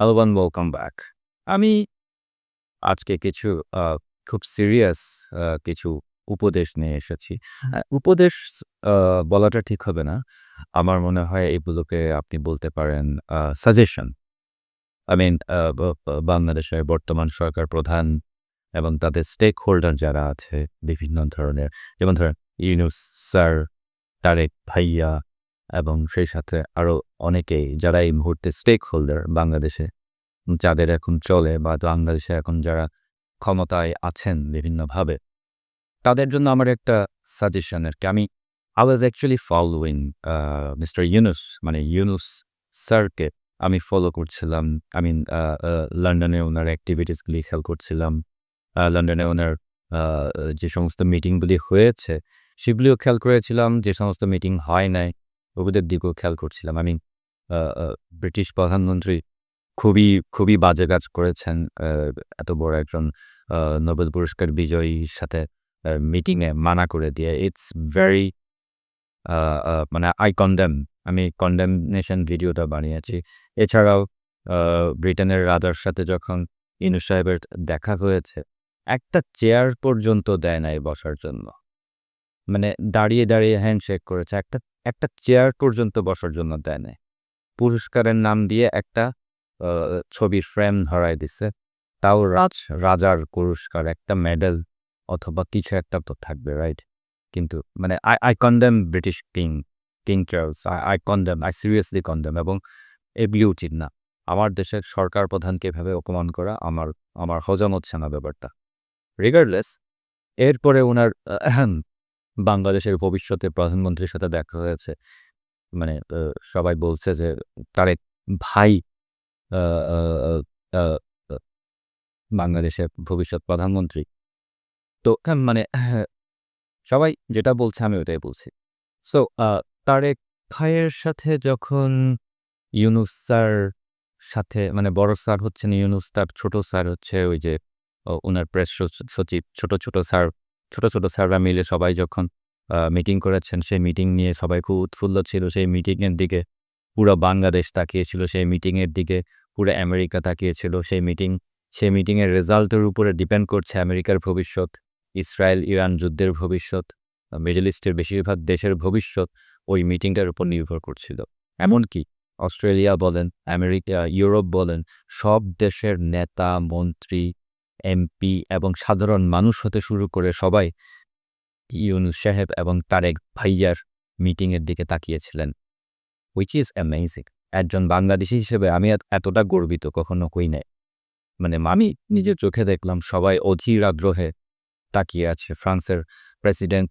One welcome back আমি আজকে কিছু খুব সিরিয়াস কিছু উপদেশ নিয়ে এসেছি। উপদেশ বলাটা ঠিক হবে না। আমার মনে হয় এগুলোকে আপনি বলতে পারেন সাজেশন আই মিন বাংলাদেশের বর্তমান সরকার প্রধান এবং তাদের স্টেক হোল্ডার যারা আছে বিভিন্ন ধরনের। যেমন ধরেন, ইউনুস স্যার, তারেক ভাইয়া এবং সেই সাথে আরও অনেকেই যারা এই মুহূর্তে স্টেক হোল্ডার বাংলাদেশে, যাদের এখন চলে বা বাংলাদেশে এখন যারা ক্ষমতায় আছেন বিভিন্নভাবে, তাদের জন্য আমার একটা সাজেশন আর কি। আমি I was actually following mister Yunus মানে ইউনুস স্যারকে আমি ফলো করছিলাম। আই মিন লন্ডনে ওনার অ্যাক্টিভিটিসগুলি খেয়াল করছিলাম। লন্ডনে ওনার যে সমস্ত মিটিংগুলি হয়েছে, সেগুলিও খেয়াল করেছিলাম। যে সমস্ত মিটিং হয় নাই ওগুলোর দিকেও খেয়াল করছিলাম। আমি ব্রিটিশ প্রধানমন্ত্রী খুবই খুবই বাজে কাজ করেছেন এত বড় একজন নোবেল পুরস্কার বিজয়ীর সাথে মিটিংয়ে মানা করে দিয়ে। ইটস ভেরি মানে আই কন্ডেম আমি কন্ডেমনেশন ভিডিওটা বানিয়েছি। এছাড়াও ব্রিটেনের রাজার সাথে যখন ইনু সাহেবের দেখা হয়েছে, একটা চেয়ার পর্যন্ত দেয় নাই বসার জন্য। মানে দাঁড়িয়ে দাঁড়িয়ে হ্যান্ডশেক করেছে। একটা একটা চেয়ার পর্যন্ত বসার জন্য দেয় নাই। পুরস্কারের নাম দিয়ে একটা ছবির ফ্রেম ধরায় দিছে। তাও রাজ, রাজার পুরস্কার, একটা মেডেল অথবা কিছু একটা তো থাকবে রাইট কিন্তু মানে I I condemn British king king Charles I I condemn I seriously condemn এবং এগুলি উচিত না। আমার দেশের সরকার প্রধানকে এভাবে অপমান করা আমার আমার হজম হচ্ছে না ব্যাপারটা। রিগার্ডলেস এরপরে ওনার বাংলাদেশের ভবিষ্যতে প্রধানমন্ত্রীর সাথে দেখা হয়েছে। মানে সবাই বলছে যে তারেক ভাই বাংলাদেশের ভবিষ্যৎ প্রধানমন্ত্রী। তো হ্যাঁ, মানে হ্যাঁ, সবাই যেটা বলছে আমি ওটাই বলছি। সো তারেক ভাইয়ের সাথে যখন ইউনুস স্যার সাথে মানে বড় স্যার হচ্ছেন ইউনুস তার ছোট স্যার হচ্ছে ওই যে ওনার প্রেস সচিব ছোট ছোট স্যার ছোট ছোট স্যাররা মিলে সবাই যখন মিটিং করেছেন, সেই মিটিং নিয়ে সবাই খুব উৎফুল্ল ছিল। সেই মিটিংয়ের দিকে পুরো বাংলাদেশ তাকিয়েছিল, সেই মিটিংয়ের দিকে পুরো আমেরিকা তাকিয়েছিল। সেই মিটিং সেই মিটিংয়ের রেজাল্টের উপরে ডিপেন্ড করছে আমেরিকার ভবিষ্যৎ, ইসরায়েল, ইরান যুদ্ধের ভবিষ্যৎ মিডল ইস্টের বেশিরভাগ দেশের ভবিষ্যৎ ওই মিটিংটার উপর নির্ভর করছিল। এমনকি অস্ট্রেলিয়া বলেন, আমেরিকা, ইউরোপ বলেন, সব দেশের নেতা, মন্ত্রী এমপি এবং সাধারণ মানুষ হতে শুরু করে সবাই ইউনুস সাহেব এবং তারেক ভাইয়ার মিটিংয়ের দিকে তাকিয়েছিলেন উইচ ইজ অ্যামেজিং একজন বাংলাদেশি হিসেবে আমি এত- এতটা গর্বিত কখনো কই নাই। মানে আমি নিজের চোখে দেখলাম সবাই অধীর আগ্রহে তাকিয়ে আছে। ফ্রান্সের প্রেসিডেন্ট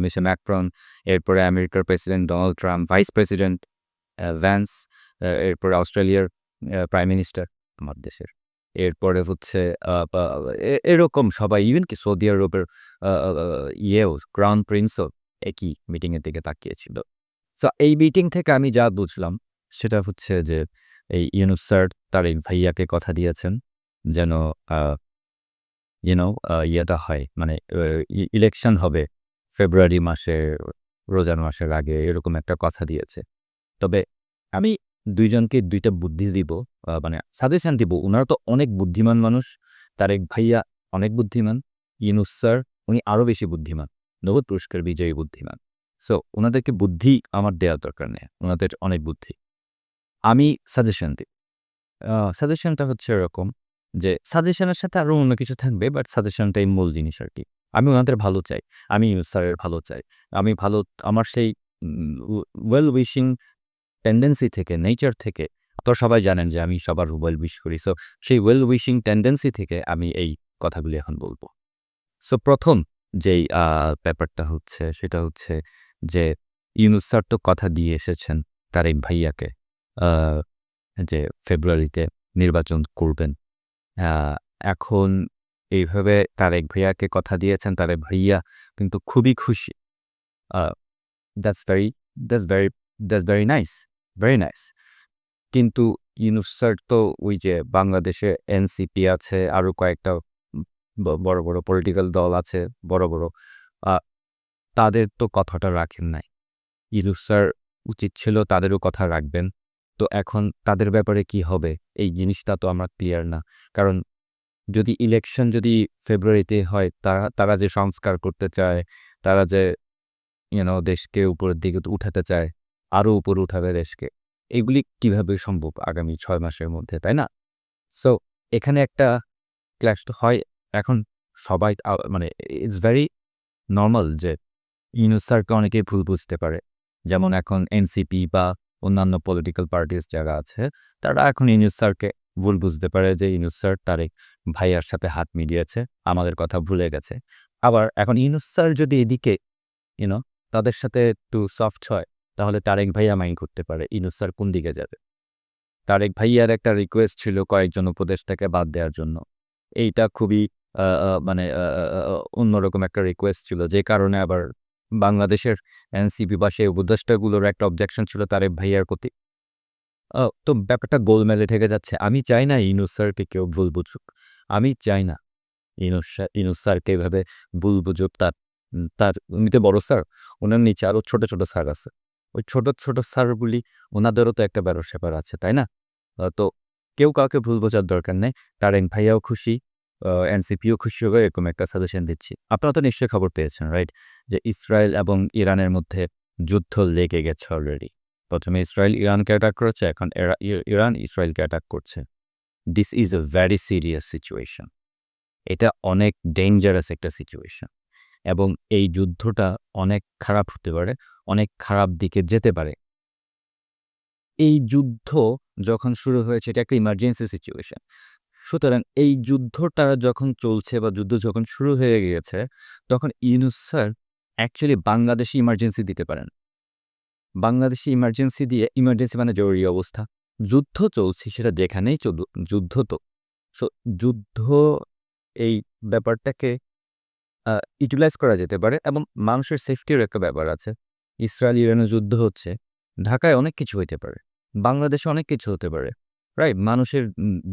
মিস্টার ম্যাক্রন, এরপরে আমেরিকার president Donald Trump vice president Vance এরপরে অস্ট্রেলিয়ার প্রাইম মিনিস্টার আমার দেশের। এরপরে হচ্ছে এরকম সবাই ইভেন কি সৌদি আরবের ইয়েও ক্রাউন প্রিন্সও একই মিটিংয়ের দিকে তাকিয়েছিল। সো এই মিটিং থেকে আমি যা বুঝলাম, সেটা হচ্ছে যে, এই ইউনুস স্যার তার এই ভাইয়াকে কথা দিয়েছেন যেন ইউনো ইয়েটা হয় মানে ইলেকশন হবে ফেব্রুয়ারি মাসে রোজার মাসের আগে এরকম একটা কথা দিয়েছে। তবে আমি দুইজনকে দুইটা বুদ্ধি দিব মানে সাজেশন দিব। ওনারা তো অনেক বুদ্ধিমান মানুষ। তার এক ভাইয়া অনেক বুদ্ধিমান ইউনুস স্যার উনি আরও বেশি বুদ্ধিমান নোবেল পুরস্কার বিজয়ী বুদ্ধিমান। সো ওনাদেরকে বুদ্ধি আমার দেওয়ার দরকার নেই ওনাদের অনেক বুদ্ধি। আমি সাজেশন দিই। সাজেশনটা হচ্ছে এরকম যে, সাজেশনের সাথে আরও অন্য কিছু থাকবে বাট সাজেশনটাই মূল জিনিস আর কি। আমি ওনাদের ভালো চাই, আমি স্যারের ভালো চাই। আমি ভালো, আমার সেই ওয়েল উইশিং টেন্ডেন্সি থেকে নেচার থেকে, তো সবাই জানেন যে আমি সবার ওয়েল উইশ করি। সো সেই ওয়েল উইশিং টেন্ডেন্সি থেকে আমি এই কথাগুলি এখন বলব। সো প্রথম যেই ব্যাপারটা হচ্ছে, সেটা হচ্ছে যে ইউনুস স্যার তো কথা দিয়ে এসেছেন তার এই ভাইয়াকে যে ফেব্রুয়ারিতে নির্বাচন করবেন। এখন এইভাবে তারেক ভাইয়াকে কথা দিয়েছেন, তারেক ভাইয়া কিন্তু খুবই খুশি। That's very that's very that's very nice very nice কিন্তু ইউনুস তো ওই যে বাংলাদেশে এনসিপি আছে আরও কয়েকটা বড় বড় পলিটিক্যাল দল আছে, বড় বড় তাদের তো কথাটা রাখেন নাই। ইউনুস উচিত ছিল তাদেরও কথা রাখবেন। তো এখন তাদের ব্যাপারে কি হবে? এই জিনিসটা তো আমরা ক্লিয়ার না। কারণ যদি ইলেকশন যদি ফেব্রুয়ারিতে হয়, তারা তারা যে সংস্কার করতে চায়, তারা যে ইউনো দেশকে উপরের দিকে উঠাতে চায় আরও উপরে উঠাবে দেশকে। এগুলি কীভাবে সম্ভব আগামী ছয় মাসের মধ্যে, তাই না? সো এখানে একটা ক্ল্যাশ তো হয়। এখন সবাই মানে ইটস ভেরি নর্মাল যে ইউনুস অনেকেই ভুল বুঝতে পারে। যেমন এখন এনসিপি বা অন্যান্য পলিটিক্যাল পার্টিস যারা আছে, তারা এখন ইউনুস স্যারকে ভুল বুঝতে পারে যে ইউনুস স্যার তারেক ভাইয়ার সাথে হাত মিলিয়েছে, আমাদের কথা ভুলে গেছে। আবার এখন ইউনুস স্যার যদি এদিকে ইউনো তাদের সাথে একটু সফট হয় তাহলে তারেক ভাইয়া মাইন্ড করতে পারে। ইনুস কোন দিকে যাবে? তারেক ভাইয়ার একটা রিকোয়েস্ট ছিল কয়েকজন উপদেষ্টাকে বাদ দেওয়ার জন্য। এইটা খুবই মানে অন্যরকম একটা রিকোয়েস্ট ছিল। যে কারণে আবার বাংলাদেশের এনসিপি বা সেই উপদেষ্টাগুলোর একটা অবজেকশন ছিল তারেক ভাইয়ার প্রতি। তো ব্যাপারটা গোলমেলে ঠেকে যাচ্ছে। আমি চাই না ইনুস স্যারকে কেউ ভুল বুঝুক। আমি চাই না ইনুস ইনুস স্যারকে এভাবে ভুল বুঝুক। তার তার উনিতে বড় স্যার। ওনার নিচে আরও ছোট ছোট স্যার আছে। ওই ছোট ছোট স্যারগুলি ওনাদেরও তো একটা ব্যাপার স্যাপার আছে, তাই না? তো কেউ কাউকে ভুল বোঝার দরকার নেই। তারেন ভাইয়াও খুশি এনসিপিও খুশি হবে, এরকম একটা সাজেশন দিচ্ছি। আপনারা তো নিশ্চয়ই খবর পেয়েছেন রাইট যে ইসরায়েল এবং ইরানের মধ্যে যুদ্ধ লেগে গেছে অলরেডি প্রথমে ইসরায়েল ইরানকে অ্যাটাক করেছে, এখন ইরান ইসরায়েলকে অ্যাটাক করছে। This is a very serious situation এটা অনেক ডেঞ্জারাস একটা সিচুয়েশন এবং এই যুদ্ধটা অনেক খারাপ হতে পারে, অনেক খারাপ দিকে যেতে পারে। এই যুদ্ধ যখন শুরু হয়েছে, এটা একটা ইমার্জেন্সি সিচুয়েশন সুতরাং এই যুদ্ধটা যখন চলছে বা যুদ্ধ যখন শুরু হয়ে গিয়েছে, তখন Yunus sir actually Bangladeshi emergency দিতে পারেন। বাংলাদেশি ইমার্জেন্সি দিয়ে ইমার্জেন্সি মানে জরুরি অবস্থা। যুদ্ধ চলছে, সেটা যেখানেই চলুক, যুদ্ধ তো। সো যুদ্ধ এই ব্যাপারটাকে ইউটিলাইজ করা যেতে পারে এবং মানুষের সেফটির একটা ব্যাপার আছে। ইসরায়েল ইরানের যুদ্ধ হচ্ছে, ঢাকায় অনেক কিছু হইতে পারে, বাংলাদেশে অনেক কিছু হতে পারে রাইট মানুষের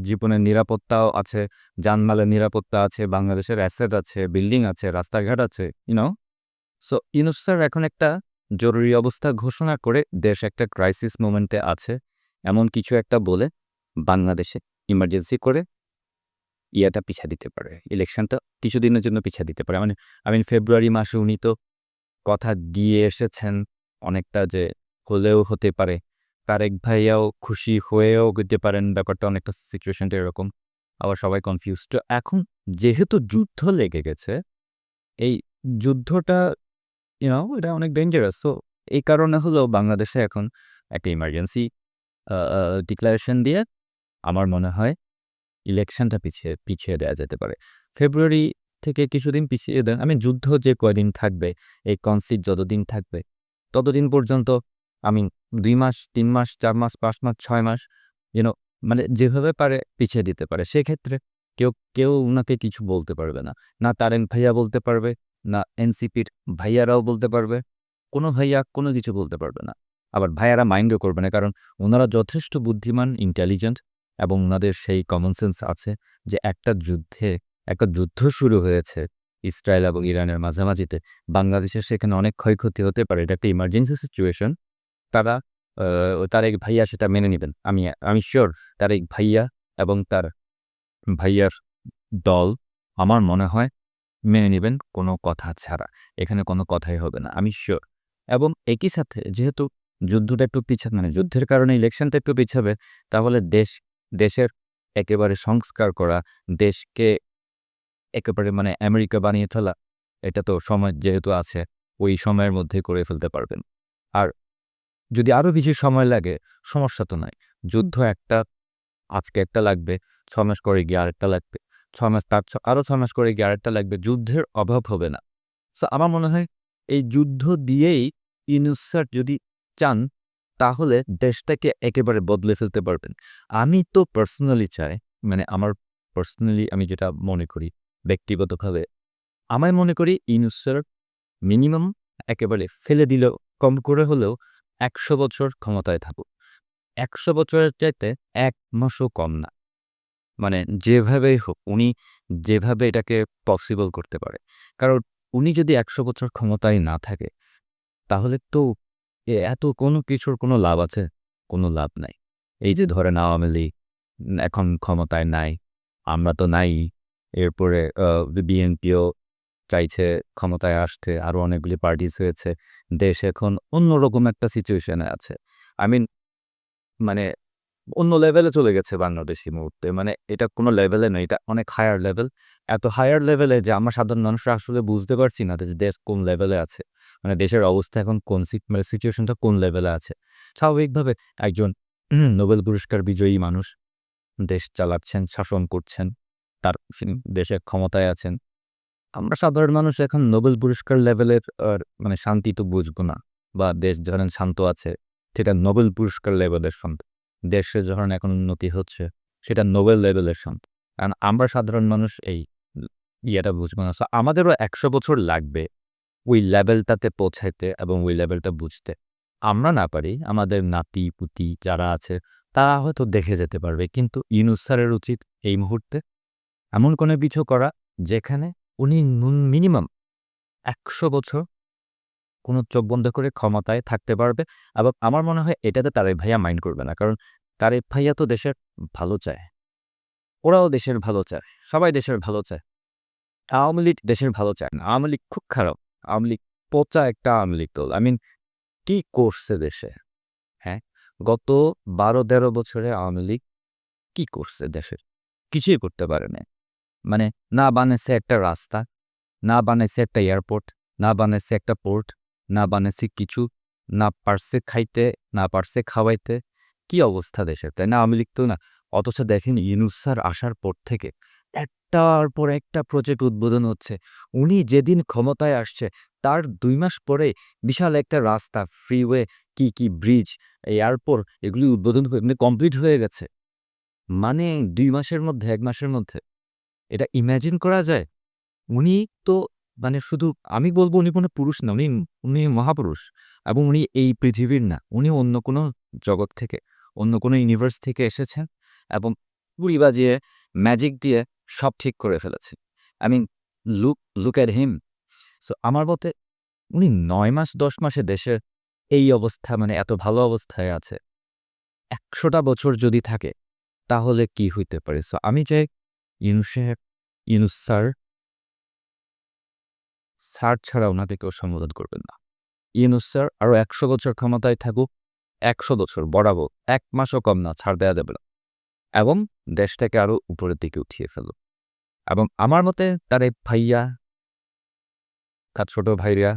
জীবনের নিরাপত্তাও আছে জানমালের নিরাপত্তা আছে, বাংলাদেশের অ্যাসেট আছে বিল্ডিং আছে, রাস্তাঘাট আছে ইউনো সো ইউনুস স্যার এখন একটা জরুরি অবস্থা ঘোষণা করে দেশ একটা ক্রাইসিস মোমেন্টে আছে, এমন কিছু একটা বলে বাংলাদেশে ইমার্জেন্সি করে ইয়াটা পিছা দিতে পারে। ইলেকশনটা কিছুদিনের জন্য পিছা দিতে পারে। মানে আমি ফেব্রুয়ারি মাসে উনি তো কথা দিয়ে এসেছেন অনেকটা যে হলেও হতে পারে। তারেক ভাইয়াও খুশি হয়েও যেতে পারেন। ব্যাপারটা অনেকটা সিচুয়েশনটা এরকম। আবার সবাই কনফিউজ তো এখন যেহেতু যুদ্ধ লেগে গেছে, এই যুদ্ধটা ইউনো এটা অনেক ডেঞ্জারাস তো এই কারণে হলো বাংলাদেশে এখন একটা ইমার্জেন্সি ডিক্লারেশন দিয়ে আমার মনে হয় ইলেকশনটা পিছিয়ে পিছিয়ে দেওয়া যেতে পারে। ফেব্রুয়ারি থেকে কিছুদিন পিছিয়ে দেন। আমি যুদ্ধ যে কয়দিন থাকবে, এই কনসিট যতদিন থাকবে, ততদিন পর্যন্ত আমি দুই মাস, তিন মাস, চার মাস, পাঁচ মাস, ছয় মাস যেন মানে যেভাবে পারে পিছিয়ে দিতে পারে। সেক্ষেত্রে কেউ কেউ ওনাকে কিছু বলতে পারবে না। না তারেন ভাইয়া বলতে পারবে, না এনসিপির ভাইয়ারাও বলতে পারবে, কোনো ভাইয়া কোনো কিছু বলতে পারবে না। আবার ভাইয়ারা মাইন্ডও করবে না, কারণ ওনারা যথেষ্ট বুদ্ধিমান ইন্টেলিজেন্ট এবং ওনাদের সেই কমন সেন্স আছে যে একটা যুদ্ধে, একটা যুদ্ধ শুরু হয়েছে ইসরায়েল এবং ইরানের মাঝামাঝিতে। বাংলাদেশের সেখানে অনেক ক্ষয়ক্ষতি হতে পারে, এটা একটা ইমার্জেন্সি সিচুয়েশন তারা তারেক ভাইয়া সেটা মেনে নেবেন। আমি আমি শিওর তারেক ভাইয়া এবং তার ভাইয়ার দল আমার মনে হয় মেনে নেবেন কোনো কথা ছাড়া। এখানে কোনো কথাই হবে না, আমি শিওর এবং একই সাথে যেহেতু যুদ্ধটা একটু পিছাবে মানে যুদ্ধের কারণে ইলেকশনটা একটু পিছাবে, তাহলে দেশ দেশের একেবারে সংস্কার করা, দেশকে একেবারে মানে আমেরিকা বানিয়ে ফেলা, এটা তো সময় যেহেতু আছে, ওই সময়ের মধ্যে করে ফেলতে পারবেন। আর যদি আরও বেশি সময় লাগে, সমস্যা তো নাই। যুদ্ধ একটা, আজকে একটা লাগবে ছ মাস করে গিয়ে আরেকটা লাগবে ছ মাস তার আরও ছ মাস করে গিয়ে আরেকটা লাগবে, যুদ্ধের অভাব হবে না। সো আমার মনে হয়, এই যুদ্ধ দিয়েই ইউনুস স্যার যদি চান তাহলে দেশটাকে একেবারে বদলে ফেলতে পারবেন। আমি তো পার্সোনালি চাই মানে আমার পার্সোনালি আমি যেটা মনে করি, ব্যক্তিগতভাবে আমি মনে করি ইউনুস স্যার মিনিমাম একেবারে ফেলে দিল কম করে হলেও একশো বছর ক্ষমতায় থাকুক। একশো বছরের চাইতে এক মাসও কম না। মানে যেভাবেই হোক, উনি যেভাবে এটাকে পসিবল করতে পারে। কারণ উনি যদি একশো বছর ক্ষমতায় না থাকে, তাহলে তো এ এত কোনো কিছুর কোনো লাভ আছে? কোনো লাভ নাই। এই যে ধরেন আওয়ামী লীগ এখন ক্ষমতায় নাই, আমরা তো নাই। এরপরে বিএনপিও চাইছে ক্ষমতায় আসতে আরও অনেকগুলি পার্টিস হয়েছে। দেশ এখন অন্যরকম একটা সিচুয়েশনে আছে। আই মিন মানে অন্য লেভেলে চলে গেছে বাংলাদেশ মুহূর্তে। মানে এটা কোনো লেভেলে নেই এটা অনেক হায়ার লেভেল এত হায়ার লেভেলে যে আমরা সাধারণ মানুষরা আসলে বুঝতে পারছি না যে দেশ কোন লেভেলে আছে। মানে দেশের অবস্থা এখন কোন মানে সিচুয়েশনটা কোন লেভেলে আছে। স্বাভাবিকভাবে একজন নোবেল পুরস্কার বিজয়ী মানুষ দেশ চালাচ্ছেন, শাসন করছেন, তার দেশে ক্ষমতায় আছেন। আমরা সাধারণ মানুষ এখন নোবেল পুরস্কার লেভেলের আর মানে শান্তি তো বুঝব না। বা দেশ ধরেন শান্ত আছে, সেটা নোবেল পুরস্কার লেভেলের শান্ত দেশে যখন এখন উন্নতি হচ্ছে, সেটা নোবেল লেভেলের শান্ত কারণ আমরা সাধারণ মানুষ এই ইয়েটা বুঝব না। আমাদেরও একশো বছর লাগবে ওই লেভেলটাতে পৌঁছাইতে এবং ওই লেভেলটা বুঝতে। আমরা না পারি, আমাদের নাতি, পুতি যারা আছে, তারা হয়তো দেখে যেতে পারবে, কিন্তু ইউনুস স্যারের উচিত এই মুহূর্তে এমন কোনো কিছু করা যেখানে উনি মিনিমাম একশো বছর কোনো চোখ বন্ধ করে ক্ষমতায় থাকতে পারবে। এবং আমার মনে হয় এটাতে তারেক ভাইয়া মাইন্ড করবে না। কারণ তারেক ভাইয়া তো দেশের ভালো চায়। ওরাও দেশের ভালো চায়। সবাই দেশের ভালো চায়। আওয়ামী লীগ দেশের ভালো চায় না। আওয়ামী লীগ খুব খারাপ। আওয়ামী লীগ পচা একটা আওয়ামী লীগ দল। আই মিন কি করছে দেশে? হ্যাঁ? গত বারো, তেরো বছরে আওয়ামী লীগ কি করছে দেশের? কিছুই করতে পারে না মানে না বানাইছে একটা রাস্তা, না বানাইছে একটা এয়ারপোর্ট, না বানাইছে একটা পোর্ট না বানাইছে কিছু, না পারছে খাইতে, না পারছে খাওয়াইতে, কি অবস্থা দেশের? তাই না? আমি লীগ তো না, অথচ দেখেন ইউনুস স্যার আসার পর থেকে একটার পর একটা প্রজেক্ট উদ্বোধন হচ্ছে। উনি যেদিন ক্ষমতায় আসছে, তার দুই মাস পরে বিশাল একটা রাস্তা ফ্রিওয়ে কি কি ব্রিজ এয়ারপোর্ট এগুলি উদ্বোধন মানে কমপ্লিট হয়ে গেছে। মানে দুই মাসের মধ্যে, এক মাসের মধ্যে। এটা ইমাজিন করা যায়। উনি তো মানে শুধু আমি বলব উনি কোনো পুরুষ না, উনি উনি মহাপুরুষ এবং উনি এই পৃথিবীর না, উনি অন্য কোনো জগৎ থেকে, অন্য কোনো ইউনিভার্স থেকে এসেছেন এবং পুরি বাজিয়ে ম্যাজিক দিয়ে সব ঠিক করে ফেলেছে I mean look look at him so আমার মতে উনি নয় মাস, দশ মাসে দেশের এই অবস্থা মানে এত ভালো অবস্থায় আছে। একশোটা বছর যদি থাকে, তাহলে কি হইতে পারে? সো আমি চাই ইউনুস সাহেব, ইউনুস স্যার স্যার ছাড়া ওনাকে কেউ সম্বোধন করবেন না। ইউনুস স্যার আরও একশো বছর ক্ষমতায় থাকুক, একশো বছর বরাবর এক মাসও কম না, ছাড় দেওয়া যাবে না। এবং দেশটাকে আরও উপরের দিকে উঠিয়ে ফেলুক এবং আমার মতে তার এই ভাইয়া, তার ছোট ভাইরা,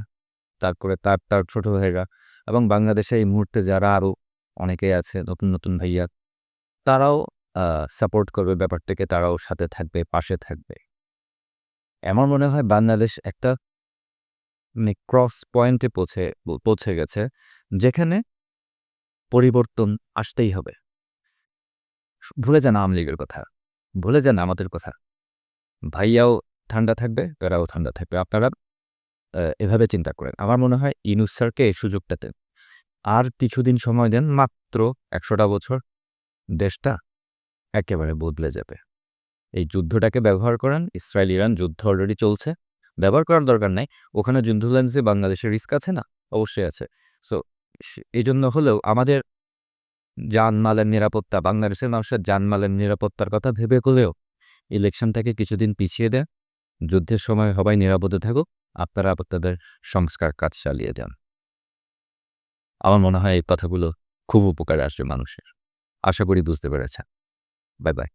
তারপরে তার তার ছোট ভাইরা এবং বাংলাদেশে এই মুহূর্তে যারা আরও অনেকেই আছে, নতুন নতুন ভাইয়া, তারাও সাপোর্ট করবে ব্যাপারটাকে, তারাও সাথে থাকবে, পাশে থাকবে। আমার মনে হয় বাংলাদেশ একটা ক্রস পয়েন্টে পৌঁছে পৌঁছে গেছে, যেখানে পরিবর্তন আসতেই হবে। ভুলে যান আওয়ামী লীগের কথা। ভুলে যান আমাদের কথা। ভাইয়াও ঠান্ডা থাকবে, এরাও ঠান্ডা থাকবে। আপনারা এভাবে চিন্তা করেন। আমার মনে হয় ইনুস স্যারকে এই সুযোগটা দেন। আর কিছুদিন সময় দেন, মাত্র একশোটা বছর, দেশটা একেবারে বদলে যাবে। এই যুদ্ধটাকে ব্যবহার করেন ইসরায়েল ইরান যুদ্ধ অলরেডি চলছে। ব্যবহার করার দরকার নাই। ওখানে যুদ্ধ লেন্সে বাংলাদেশের রিস্ক আছে না? অবশ্যই আছে। সো এই জন্য হলেও আমাদের জানমালের নিরাপত্তা, বাংলাদেশের মানুষের জানমালের নিরাপত্তার কথা ভেবে করলেও ইলেকশনটাকে কিছুদিন পিছিয়ে দেয় যুদ্ধের সময় সবাই নিরাপদে থাকুক। আপনারা আপনাদের সংস্কার কাজ চালিয়ে যান আমার মনে হয় এই কথাগুলো খুব উপকারে আসবে মানুষের। আশা করি বুঝতে পেরেছেন। Bye bye